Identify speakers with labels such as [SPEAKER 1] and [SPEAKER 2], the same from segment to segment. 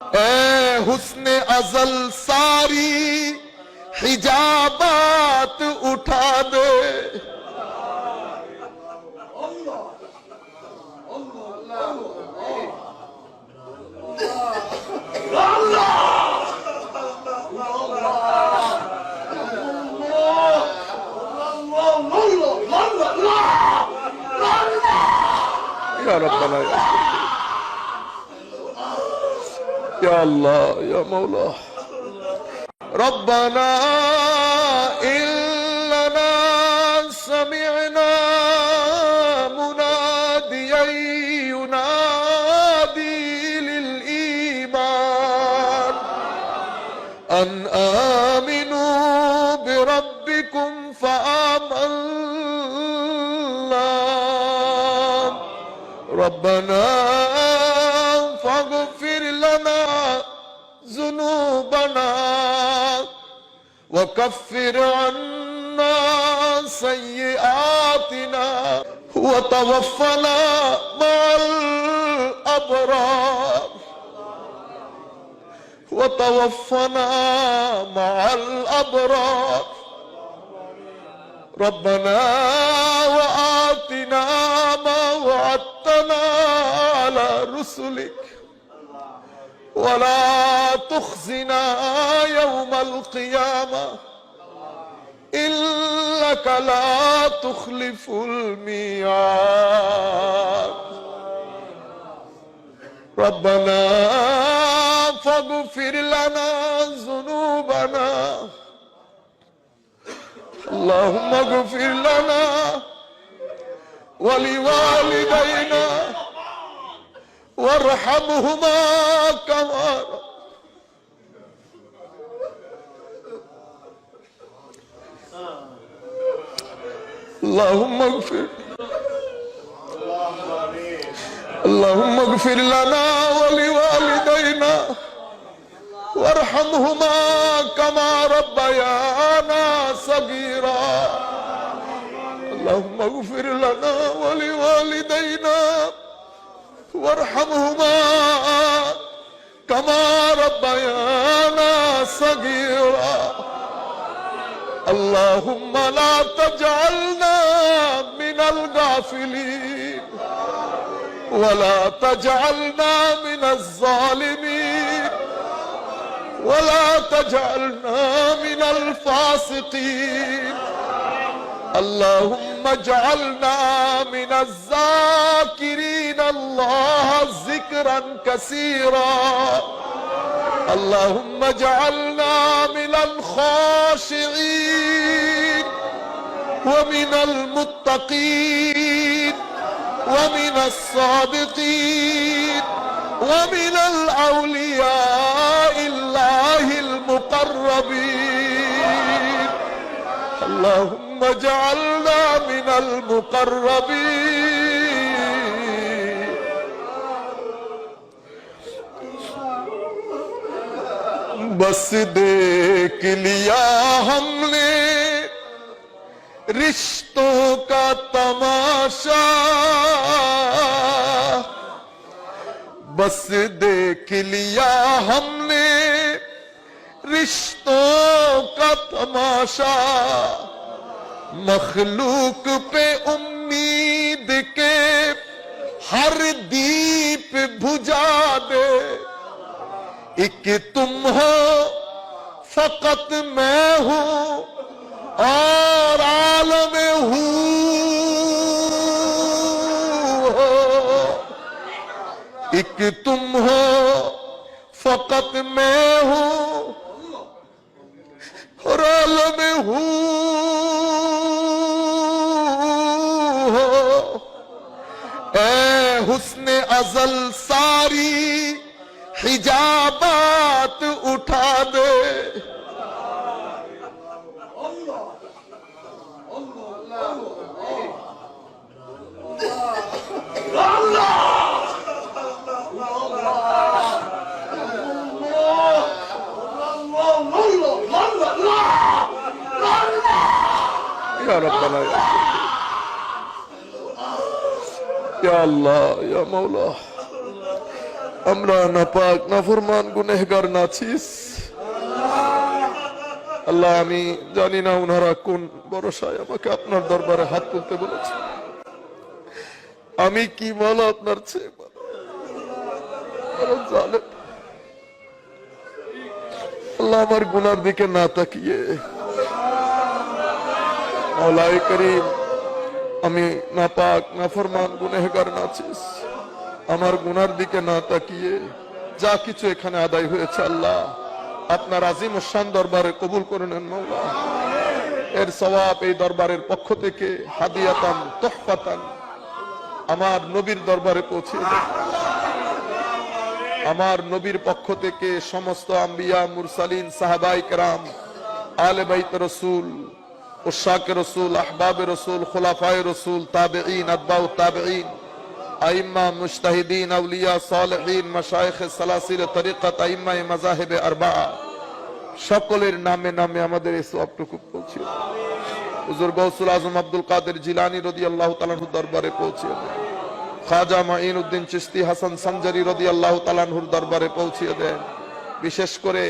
[SPEAKER 1] اے حسن ازل ساری حجابات اٹھا دے۔ ربنا يا الله يا مولاه ربنا إننا سمعنا مناديا ينادي للإيمان أن آمنوا بربكم فآمنا. ربنا ذنوبنا وكفر عنا سيئاتنا وتوفنا مع الأبرار وتوفنا مع الأبرار ربنا وآتنا ما وعدتنا على رسلك ولا تخزنا يوم القيامة إنك لا تخلف الميعاد. ربنا فاغفر لنا ذنوبنا. اللهم اغفر لنا ولوالدينا وارحمهما كما اللهم اغفر اللهم اغفر لنا ولوالدينا وارحمهما كما ربيانا صغيرا اللهم اغفر لنا ولوالدينا وارحمهما كما ربيانا صغيرا. اللهم لا تجعلنا من الغافلين ولا تجعلنا من الظالمين ولا تجعلنا من الفاسقين. اللهم اجعلنا من الذاكرين الله ذكرا كثيرا. اللهم اجعلنا من الخاشعين ومن المتقين ومن الصادقين ومن الأولياء الله المقربين. اللهم اجعلنا من المقربين. بس دیکھ لیا ہم نے۔ رشتوں کا تماشا۔ بس دیکھ لیا ہم نے۔ رشتوں کا تماشا۔ مخلوق پہ امید کے ہر دیپ بھجا دے۔ ایک تم ہو، فقط میں ہوں اور عالم ہوں۔ ایک تم ہو، فقط میں ہوں اور عالم ہوں۔ اے حسن ازل ساری हिजाबात उठा दे या रब्बना या या अल्लाह या मौला আমরা নাপাক নাফরমান গুনেহগার নাচিস আল্লাহ, আমি জানি না ওনারা কোন ভরসায় আমাকে আপনার দরবারে হাত তুলতে বলেছে। আমি কি বলো আপনার চেয়ে। আল্লাহ আমার গুনার দিকে না তাকিয়ে। মৌলাই করিম, আমি নাপাক নাফরমান গুনেহগার নাচিস আমার গুনার দিকে না তাকিয়ে যা কিছু এখানে আদায় হয়েছে আল্লাহ, আপনার আজিম শান দরবারে কবুল করে নেন মৌলা এর সওয়াব এই দরবারের পক্ষ থেকে হাদিয়াতান, তোহফাতান আমার নবীর দরবারে পৌঁছে আমার নবীর পক্ষ থেকে সমস্ত আম্বিয়া, মুরসালিন, সাহাবাই কেরাম আলে বাইত রসুল উশাক রসুল, আহবাব রসুল, খোলাফায় রসুল, তাবেঈন আদবাউ তাবেঈন আইম্মা মুজতাহিদিন, আউলিয়া সালেহিন মাশায়েখ সালাসির তরিকত আইম্মা মাজাহিবে আরবা সকলের নামে নামে আমাদের এই সবটুকু পৌঁছে হুজুর গৌসুল আজম আব্দুল কাদের জিলানি রাদিয়াল্লাহু তাআলার দরবারে পৌঁছে দেন খাজা মাইন উদ্দিন চিস্তি হাসান সঞ্জারি রদি আল্লাহ তালানহুর দরবারে পৌঁছিয়ে দেন বিশেষ করে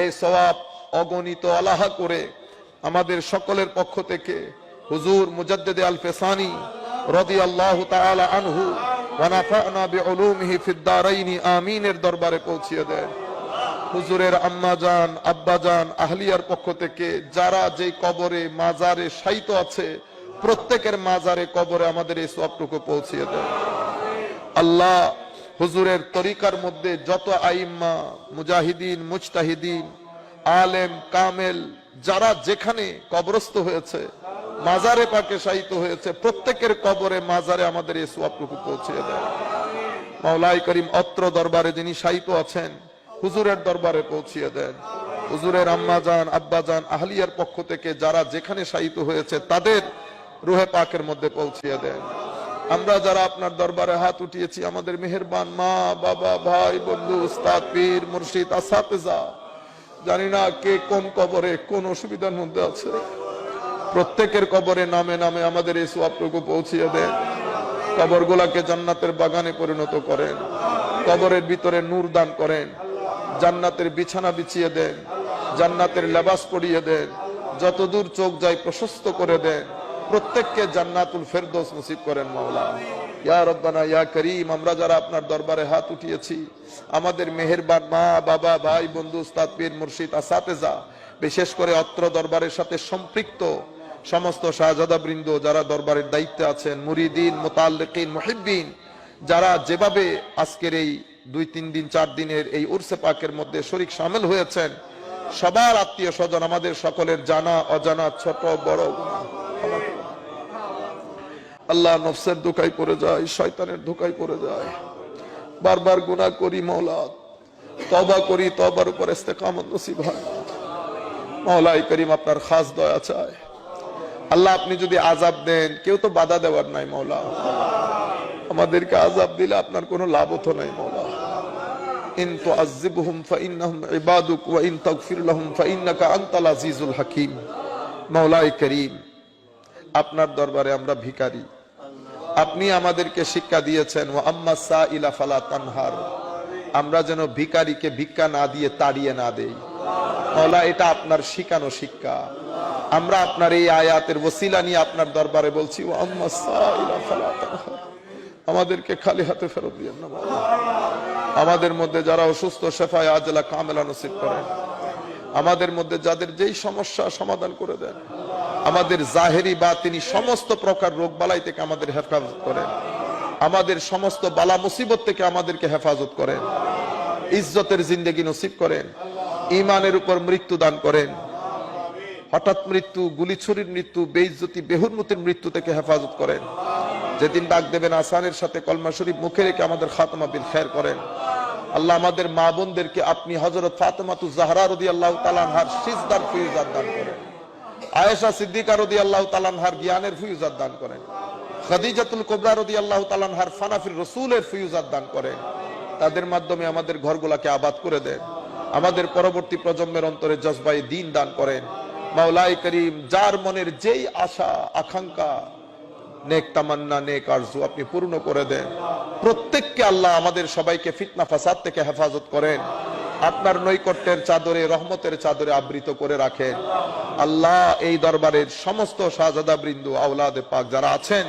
[SPEAKER 1] এই সওয়াব অগণিত আলাহা করে আমাদের সকলের পক্ষ থেকে হুজুর মুজাদ্দেদে আল ফেসানি রদি আল্লাহ তাআলা আনহু ওয়ানাফানা বিউলুমিহি ফিদ দারাইনি আমিনের দরবারে পৌঁছিয়ে দেন। হুজুরের আম্মা জান আব্বা জান আহলিয়ার পক্ষ থেকে যারা যে কবরে, মাজারে শায়িত আছে, প্রত্যেকের মাজারে, কবরে আমাদের এই সবটুকু পৌঁছিয়ে দেয় আল্লাহ হুজুরের তরিকার মধ্যে যত আইম্মা, মুজাহিদিন, মুজতাহিদিন, আলেম, কামেল, যারা যেখানে কবরস্থ হয়েছে মাজারে পাকে শায়িত হয়েছে। প্রত্যেকের কবরে মাজারে আমাদের এই সবটুকু পৌঁছিয়ে দেয়। মাওলাই করিম অত্র দরবারে যিনি শায়িত আছেন, হুজুরের দরবারে পৌঁছিয়ে দেন। হুজুরের আম্মা যান, আব্বা যান, আহলিয়ার পক্ষ থেকে যারা যেখানে শায়িত হয়েছে, তাদের রুহে পাকের মধ্যে পৌঁছিয়ে দেন। আমরা যারা আপনার দরবারে হাত উঠিয়েছি, আমাদের মেহেরবান মা, বাবা, ভাই, বন্ধু, উস্তাদ, পীর, মুর্শিদ, আসাতেজা, জানি না কে কোন কবরে কোন অসুবিধার মধ্যে আছে। প্রত্যেকের কবরে নামে নামে আমাদের এই সোয়াবটুকু পৌঁছিয়ে দেন। কবরগুলাকে জান্নাতের বাগানে পরিণত করেন। কবরের ভিতরে নূর দান করেন। জান্নাতের বিছানা বিছিয়ে দেন। জান্নাতের লেবাস পরিয়ে দেন। যতদূর চোখ যায় প্রশস্ত করে দেন। প্রত্যেককে জান্নাতুল ফেরদোস নসিব করেন মাওলা। ইয়া রব্বানা, ইয়া করিম, আমরা যারা আপনার দরবারে হাত উঠিয়েছি, আমাদের মেহেরবান মা, বাবা, ভাই, বন্ধু, উস্তাদ, পীর, মুর্শিদ, আসাতেজা, বিশেষ করে অত্র দরবারের সাথে সম্পৃক্ত সমস্ত শাহজাদা বৃন্দ যারা দরবারের দায়িত্বে আছেন, মুরিদিন, মোতাল্লিকিন, মুহিব্বিন, যারা যেভাবে আজকের এই দুই, তিন দিন, চার দিনের এই উর্সে পাকের মধ্যে শরিক সামিল হয়েছেন, সবার আত্মীয় স্বজন, আমাদের সকলের জানা, অজানা, ছোট, বড়। আল্লাহ নফসের ধোকায় পড়ে যায়, শয়তানের ধোকায় পড়ে যায়। বারবার গুনাহ করি মৌলা তবা করি তবার উপর ইস্তেকামত নসিব হয়। মৌলাই করিম আপনার খাস দয়া চায়। আল্লাহ, আপনি যদি আজাব দেন, কেউ তো বাধা দেওয়ার নাই মৌলা। আমাদেরকে আজাব দিলে আপনার কোনো লাভ তো নাই মৌলা। ওয়া হাকীম। আপনার দরবারে আমরা আপনি আমাদেরকে শিক্ষা দিয়েছেন, ওয়া আম্মা তানহার। আমরা যেন ভিখারিকে ভিক্ষা না দিয়ে তাড়িয়ে না দেই। মৌলা, এটা আপনার শিখানো শিক্ষা। আমরা আপনার এই আয়াতের ওসিলা নিয়ে আপনার দরবারে বলছি আমাদেরকে খালি হাতে ফেরত দিয়েন না আমাদের মধ্যে যারা অসুস্থ, শেফায় আজলা, কামেলা নসিব করেন। আমাদের মধ্যে যাদের যেই সমস্যা, সমাধান করে দেন। আমাদের জাহেরি বা তিনি সমস্ত প্রকার রোগ বালাই থেকে আমাদের হেফাজত করেন। আমাদের সমস্ত বালা মুসিবত থেকে আমাদেরকে হেফাজত করেন। ইজ্জতের জিন্দেগি নসিব করেন। ইমানের উপর মৃত্যু দান করেন। হঠাৎ মৃত্যু গুলিছুরির মৃত্যু, বেইজ্জতি বেহুরমতির মৃত্যু থেকে হেফাজত করেন। যেদিন ডাক দেবেন আসানের সাথে কলমা শরীফ মুখে রেখে আমাদের খাতমা বিল খের করেন। আল্লাহ আমাদের মা বোনদেরকে আপনি হজরত ফাতেমাতু জাহরা রদি আল্লাহ তালানহার সিজদার ফিউজাত দান করেন। আয়েশা সিদ্দিকা রদি আল্লাহ তালানহার জ্ঞানের ফিউজাত দান করেন। খাদিজাতুল কোবরা রদি আল্লাহ তালানহার ফানাফির রসুলের ফিউজাত দান করেন। তাদের মাধ্যমে আমাদের ঘরগুলাকে আবাদ করে দেন। আমাদের পরবর্তী প্রজন্মের অন্তরে জজবাই দিন দান করেন। মাওলাই করিম, যার মনের যেই আশা, আকাঙ্ক্ষা, নেক তামান্না, নেক আরজু আপনি পূর্ণ করে দেন। প্রত্যেককে আল্লাহ আমাদের সবাইকে ফিতনা, ফাসাদ থেকে হেফাজত করেন। আপনার নৈকট্যের চাদরে, রহমতের চাদরে আবৃত করে রাখেন। আল্লাহ এই দরবারের সমস্ত শাহজাদা বৃন্দু আউলাদে পাক যারা আছেন,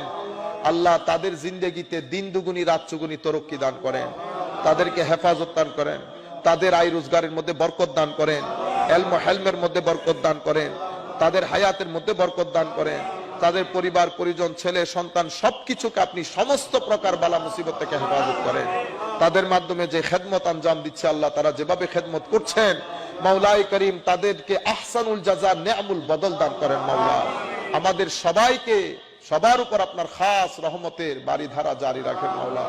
[SPEAKER 1] আল্লাহ তাদের জিন্দেগিতে দিন দুগুনি, রাত চুগুনি তরক্কি দান করেন। তাদেরকে হেফাজত দান করেন। তাদের আয় রোজগারের মধ্যে বরকত দান করেন। এলম হেলমের মধ্যে বরকত দান করেন, তাদের হায়াতের মধ্যে বরকত দান করেন, তাদের পরিবার, পরিজন, ছেলে, সন্তান সবকিছুকে আপনি সমস্ত প্রকার বালা মুসিবত থেকে হেফাজত করেন। তাদের মাধ্যমে যে খেদমত আঞ্জাম দিচ্ছে আল্লাহ, তারা যেভাবে খেদমত করছেন মাওলাই করিম তাদেরকে আহসানুল জাজা, নেয়ামুল বদল দান করেন মাওলা। আমাদের সবাইকে, সবার উপর আপনার খাস রহমতের বাড়ি ধারা জারি রাখেন মাওলা।